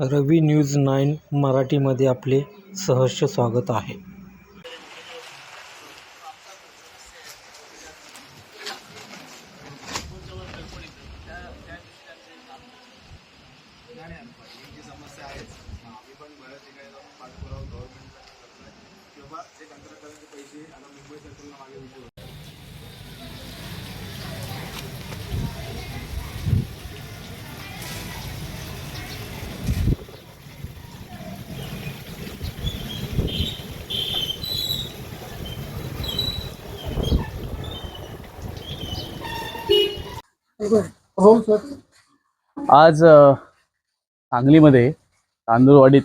रवी news nine मराठीमध्ये आपले सहर्ष स्वागत आहे. किंवा पैसे आता मुंबई सरकारला मागे हो सर आज सांगलीमध्ये तांदूळवाडीत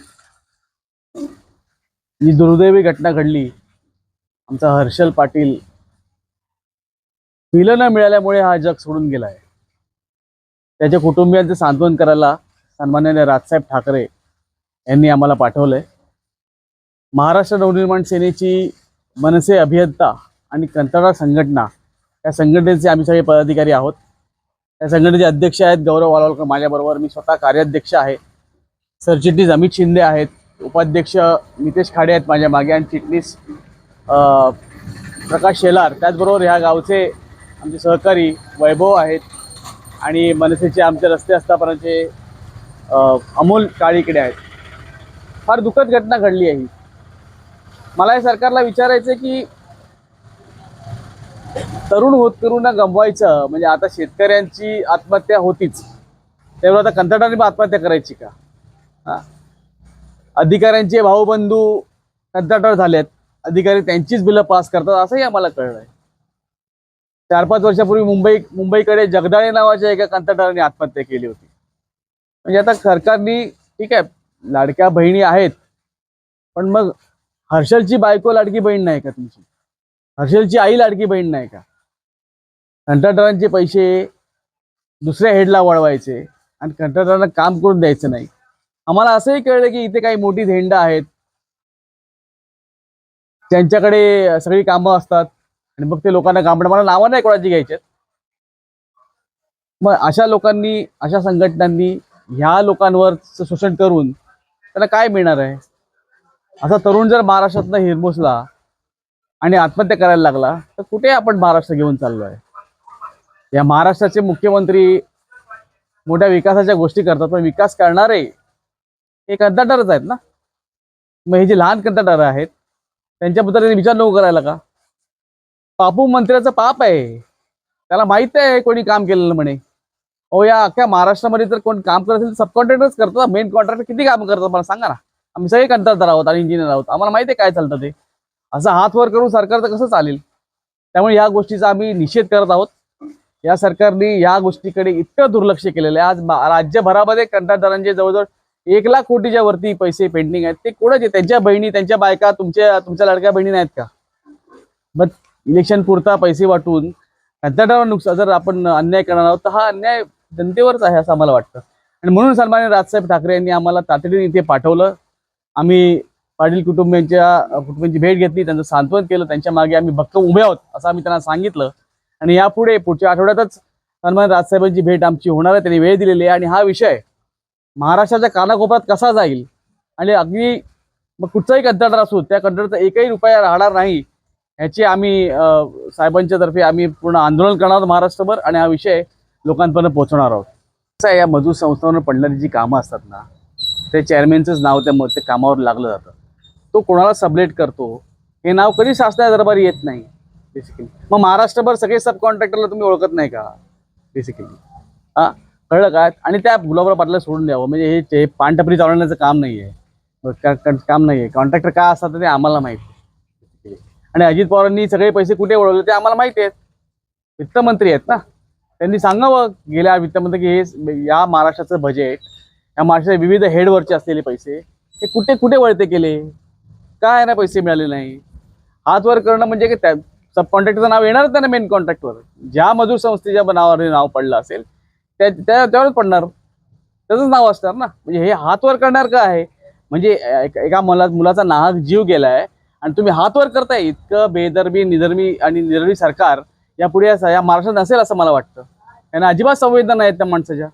जी दुर्दैवी घटना घडली आमचा हर्षल पाटील पिलं न मिळाल्यामुळे हा जग सोडून गेला आहे त्याच्या कुटुंबियांचे सांत्वन करायला सन्मान्य राजसाहेब ठाकरे यांनी आम्हाला पाठवलंय. महाराष्ट्र नवनिर्माण सेनेची मनसे अभियंता आणि कंत्राटदार संघटना या संघटनेचे आम्ही सगळे पदाधिकारी आहोत. या संघटनेचे अध्यक्ष आहेत गौरव वालावलकर. माझ्याबरोबर मी स्वतः कार्याध्यक्ष आहे. सरचिटणीस अमित शिंदे आहेत. उपाध्यक्ष नितेश खाडे आहेत माझ्या मागे आणि चिटणीस प्रकाश शेलार. त्याचबरोबर ह्या गावचे आमचे सहकारी वैभव आहेत आणि मनसेचे आमचे रस्ते असतापर्यंतचे अमोल काळीकडे आहेत. फार दुःखद घटना घडली आहे ही. मला या सरकारला विचारायचं की तरुण होतकरूंना गमवायचं म्हणजे आता शेतकऱ्यांची आत्महत्या होतीच. तेव्हा आता कंत्राटाने पण आत्महत्या करायची का? हा? अधिकाऱ्यांचे भाऊबंधू कंत्राटावर झालेत. अधिकारी त्यांचीच बिलं पास करतात असंही आम्हाला कळलंय. चार पाच वर्षापूर्वी मुंबई मुंबईकडे जगदाळे नावाच्या एका कंत्राटाने आत्महत्या केली होती. म्हणजे आता सरकारने ठीक आहे लाडक्या बहिणी आहेत. पण मग हर्षलची बायको लाडकी बहीण नाही का तुमची? हर्षलची आई लाडकी बहीण नाही का? कंत्राटदारांचे पैसे दुसऱ्या हेडला वळवायचे आणि कंत्राटदारांना काम करून द्यायचं नाही. आम्हाला असंही कळलं की इथे काही मोठी धेंड आहेत. त्यांच्याकडे सगळी कामं असतात आणि मग ते लोकांना काम मला नावं नाही कोणाची घ्यायची मग अशा लोकांनी अशा संघटनांनी ह्या लोकांवर शोषण करून त्यांना काय मिळणार आहे? असा तरुण जर महाराष्ट्रातनं हिरमोसला आणि आत्महत्या करायला लागला तर कुठे आपण महाराष्ट्र घेऊन चाललो आहे या महाराष्ट्राचे मुख्यमंत्री मोठ्या विकासाच्या गोष्टी करतात पण विकास करणारे हे कंत्राटारच आहेत ना? मग हे जे लहान कंत्राटार आहेत त्यांच्याबद्दल त्यांनी विचार नको करायला का? पापू मंत्र्याचं पाप आहे. त्याला माहीत आहे कोणी काम केलेलं म्हणे. ओ या अख्ख्या महाराष्ट्रामध्ये जर कोण काम करत असेल तर कॉन्ट्रॅक्टरच करतात. मेन कॉन्ट्रॅक्टर किती काम करतात मला सांगा ना. आम्ही सगळे कंत्राटदार आहोत आणि इंजिनियर आहोत. आम्हाला माहिती आहे काय चालतं ते. असं हात वर करून सरकारचं कसं चालेल? त्यामुळे या गोष्टीचा आम्ही निषेध करत आहोत. या सरकारने या गोष्टीकडे इतकं दुर्लक्ष केलेलं आहे. आज राज्यभरामध्ये कंत्राटदारांचे जवळजवळ एक लाख कोटीच्या वरती पैसे पेंडिंग आहेत. ते कोणाचे त्यांच्या बहिणी त्यांच्या बायका तुमच्या तुमच्या लडक्या बहिणी नाहीत का? मग इलेक्शन पुरता पैसे वाटून कंत्राटदारांवर नुकसान जर आपण अन्याय करणार आहोत तर हा अन्याय जनतेवरच आहे असं आम्हाला वाटतं. आणि म्हणून सन्मान्य राजसाहेब ठाकरे यांनी आम्हाला तातडीने इथे पाठवलं. आम्ही पाटील कुटुंबियांच्या कुटुंबियांची भेट घेतली त्यांचं सांत्वन केलं त्यांच्या मागे आम्ही भक्कम उभे आहोत असं आम्ही त्यांना सांगितलं. आणि यापुढे पुढच्या आठवड्यातच सन्मान राजसाहेबांची भेट आमची होणार आहे त्यांनी वेळ दिलेली आहे. आणि हा विषय महाराष्ट्राच्या कानाकोपऱ्यात कसा जाईल? आणि अगदी मग कुठचाही कंत्राटदार असो त्या कंत्राटाचा एकही रुपया राहणार नाही ह्याची आम्ही साहेबांच्या तर्फे आम्ही पूर्ण आंदोलन करणार आहोत महाराष्ट्रभर आणि हा विषय लोकांपर्यंत पोहोचवणार आहोत. कसं आहे या मजूर संस्थांवर पडणारी जी कामं असतात ना ते चेअरमॅनचंच नाव त्या ते कामावर लागलं जातं. तो कोणाला सबलेट करतो? हे नाव कधी शासनाच्या दरबारी येत नाही बेसिकली मग महाराष्ट्रभर सगळे सब कॉन्ट्रॅक्टरला तुम्ही ओळखत नाही का? बेसिकली हा? कळलं काय आणि त्या गुलाबराव पाटला सोडून द्यावं. म्हणजे हे पानटपरी चालवण्याचं काम नाही आहे काम नाही आहे कॉन्ट्रॅक्टर काय असतात ते आम्हाला माहिती आहे आणि अजित पवारांनी सगळे पैसे कुठे ओळखले ते आम्हाला माहिती आहेत. वित्तमंत्री आहेत ना? त्यांनी सांगावं गेल्या वित्तमंत्री की हे या महाराष्ट्राचं बजेट या महाराष्ट्राच्या विविध हेडवरचे असलेले पैसे हे कुठे कुठे वळते केले? काय ना पैसे मिळाले नाही. हातवर करणं म्हणजे की त्या सब कॉन्ट्रॅक्टरचं नाव येणार त्यांना मेन कॉन्ट्रॅक्टवर ज्या मजूर संस्थेच्या नावावर नाव पडलं असेल त्या त्यावरच पडणार. त्याचंच नाव असणार ना. म्हणजे हे हातवर करणार का आहे? म्हणजे एका मला मुलाचा नाहक जीव गेलाय आणि तुम्ही हातवर करताय. इतकं बेदर्मी निधर्मी आणि निधर्मी सरकार यापुढे असा या महाराष्ट्रात नसेल असं मला वाटतं. त्यांना अजिबात संवेदना नाहीत त्या माणसाच्या.